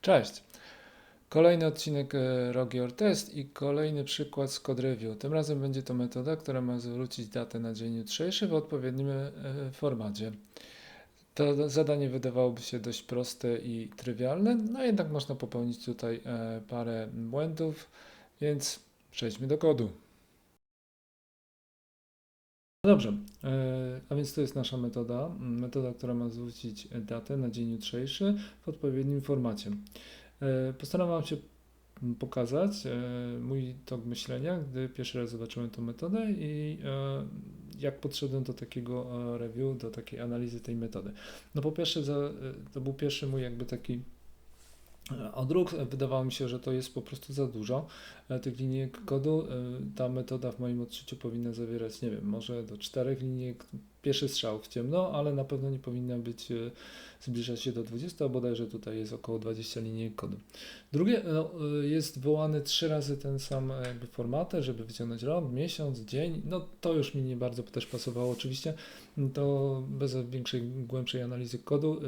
Cześć. Kolejny odcinek e, Rogior Test i kolejny przykład z Code Review. Tym razem będzie to metoda, która ma zwrócić datę na dzień jutrzejszy w odpowiednim e, formacie. To zadanie wydawałoby się dość proste i trywialne, no jednak można popełnić tutaj e, parę błędów, więc przejdźmy do kodu. Dobrze, e, a więc to jest nasza metoda. Metoda, która ma zwrócić datę na dzień jutrzejszy w odpowiednim formacie. E, Postaram Wam się pokazać e, mój tok myślenia, gdy pierwszy raz zobaczyłem tę metodę i jak podszedłem do takiego review, do takiej analizy tej metody. No po pierwsze, to był pierwszy mój jakby taki e, odruch. Wydawało mi się, że to jest po prostu za dużo e, tych linijek kodu. E, Ta metoda w moim odczuciu powinna zawierać, nie wiem, może do czterech linijek. Pierwszy strzał w ciemno, ale na pewno nie powinna być, e, zbliżać się do 20, a bodajże tutaj jest około 20 linijek kodu. Drugie, no, jest wołany trzy razy ten sam jakby żeby wyciągnąć rok, miesiąc, dzień. No to już mi nie bardzo też pasowało oczywiście. To bez większej, głębszej analizy kodu.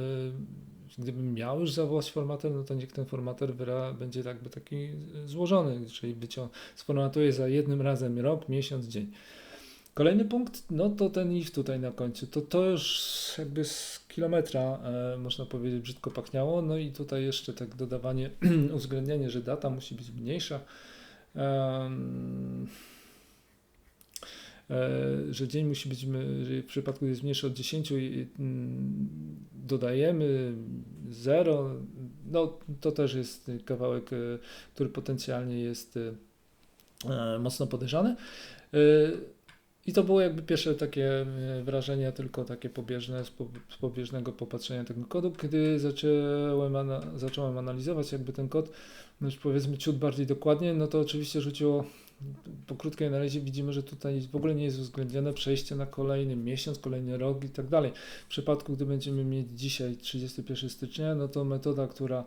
Gdybym miał już zawołać formater, no to niech ten formater wyra, będzie jakby taki złożony, czyli wycią- sformatuje za jednym razem rok, miesiąc, dzień. Kolejny punkt, no to ten if tutaj na końcu. To, to już jakby z kilometra, e, można powiedzieć, brzydko pachniało. No i tutaj jeszcze tak dodawanie, uwzględnianie, że data musi być mniejsza. E, że dzień musi być, w przypadku jest mniejszy od 10 i mm, dodajemy 0, no to też jest kawałek, e, który potencjalnie jest e, e, mocno podejrzany. I to było jakby pierwsze takie e, wrażenie, tylko takie pobieżne, z, po, z pobieżnego popatrzenia tego kodu. Kiedy zacząłem, ana, zacząłem analizować jakby ten kod, no już powiedzmy ciut bardziej dokładnie, no to oczywiście rzuciło, po krótkiej analizie widzimy, że tutaj w ogóle nie jest uwzględnione przejście na kolejny miesiąc, kolejny rok i tak dalej. W przypadku, gdy będziemy mieć dzisiaj 31 stycznia, no to metoda, która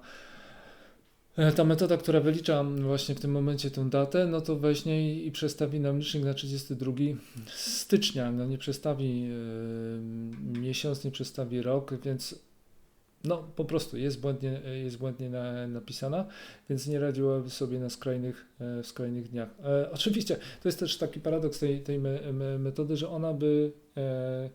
Ta metoda, która wylicza właśnie w tym momencie tę datę, no to weźmie i, przestawi nam licznik na 32 stycznia. No nie przestawi e, miesiąc, nie przestawi rok, więc no po prostu jest błędnie, jest błędnie na, napisana, więc nie radziłaby sobie na skrajnych, e, w skrajnych dniach. E, oczywiście to jest też taki paradoks tej, tej me, me, metody, że ona by e,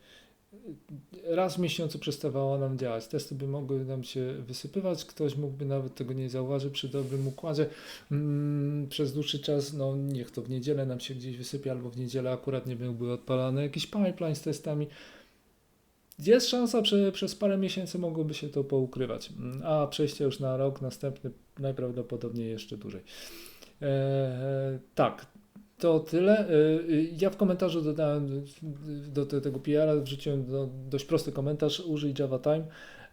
raz w miesiącu przestawała nam działać. Testy by mogły nam się wysypywać, ktoś mógłby nawet tego nie zauważyć przy dobrym układzie. Mm, przez dłuższy czas, no niech to w niedzielę nam się gdzieś wysypie, albo w niedzielę akurat nie byłby odpalany jakiś pipeline z testami. Jest szansa, że przez parę miesięcy mogłoby się to poukrywać, a przejście już na rok następny najprawdopodobniej jeszcze dłużej. Eee, tak, to tyle. E, Ja w komentarzu dodałem do te- tego PR-a, wrzuciłem do, dość prosty komentarz, użyj Java Time.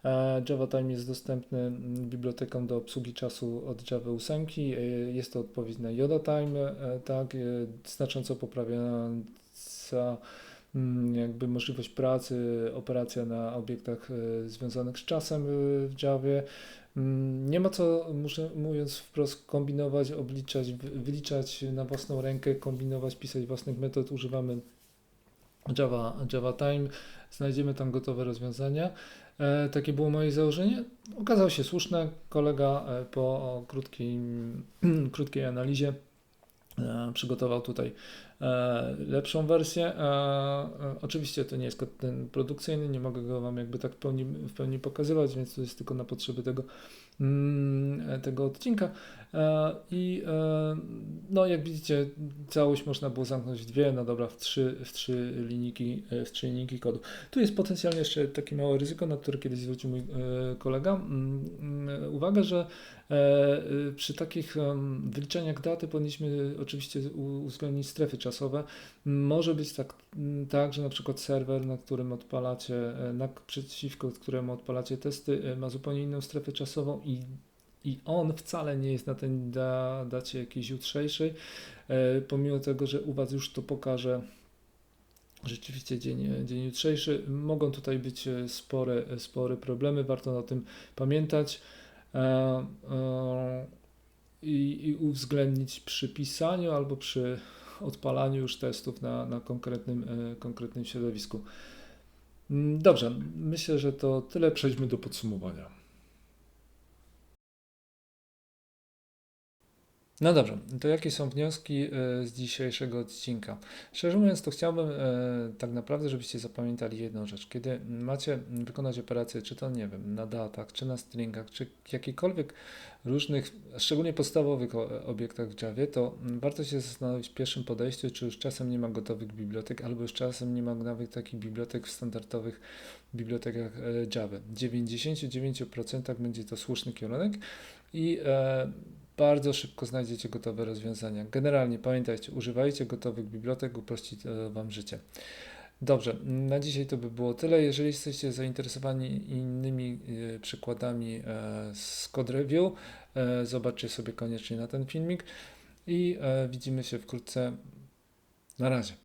E, Java Time jest dostępny mm, biblioteką do obsługi czasu od Java 8. E, Jest to odpowiedź na Yoda Time, e, tak, znacząco poprawiająca jakby możliwość pracy, operacja na obiektach e, związanych z czasem e, w Javie. Mm, Nie ma co, muszę, mówiąc wprost, kombinować, obliczać, wy- wyliczać na własną rękę, kombinować, pisać własnych metod. Używamy Java, Java Time, znajdziemy tam gotowe rozwiązania. E, takie było moje założenie. Okazało się słuszne. Kolega e, po krótkim, krótkiej analizie przygotował tutaj e, lepszą wersję. E, e, oczywiście to nie jest kod ten produkcyjny, nie mogę go Wam jakby tak w pełni, w pełni pokazywać, więc to jest tylko na potrzeby tego, e, tego odcinka. E, I e, no jak widzicie, całość można było zamknąć w dwie, no dobra, w trzy, w trzy linijki, e, w trzy linijki kodu. Tu jest potencjalnie jeszcze takie małe ryzyko, na które kiedyś zwrócił mój kolega. Mm, mm, Uwaga, że e, przy takich wyliczeniach daty powinniśmy oczywiście uwzględnić strefy czasowe. Może być tak, mm, tak, że na przykład serwer, na którym odpalacie, na, przeciwko któremu odpalacie testy, ma zupełnie inną strefę czasową i i on wcale nie jest na tej da, dacie jakiejś jutrzejszej, e, pomimo tego, że u Was już to pokaże rzeczywiście dzień, dzień jutrzejszy. Mogą tutaj być e, spore, spore problemy, warto o tym pamiętać e, i, i uwzględnić przy pisaniu albo przy odpalaniu już testów na, na konkretnym, konkretnym środowisku. Mm, Dobrze, myślę, że to tyle. Przejdźmy do podsumowania. No dobrze, to jakie są wnioski e, z dzisiejszego odcinka? Szczerze mówiąc, to chciałbym e, tak naprawdę, żebyście zapamiętali jedną rzecz. Kiedy macie wykonać operację, czy to nie wiem, na datach, czy na stringach, czy jakikolwiek różnych, szczególnie podstawowych obiektach w Javie, to warto się zastanowić w pierwszym podejściu, czy już czasem nie ma gotowych bibliotek, albo już czasem nie ma nawet takich bibliotek w standardowych bibliotekach e, Java. W 99% będzie to słuszny kierunek i e, bardzo szybko znajdziecie gotowe rozwiązania. Generalnie pamiętajcie, używajcie gotowych bibliotek, uprości to Wam życie. Dobrze, na dzisiaj to by było tyle. Jeżeli jesteście zainteresowani innymi e, przykładami e, z Code Review, e, zobaczcie sobie koniecznie na ten filmik i e, widzimy się wkrótce. Na razie.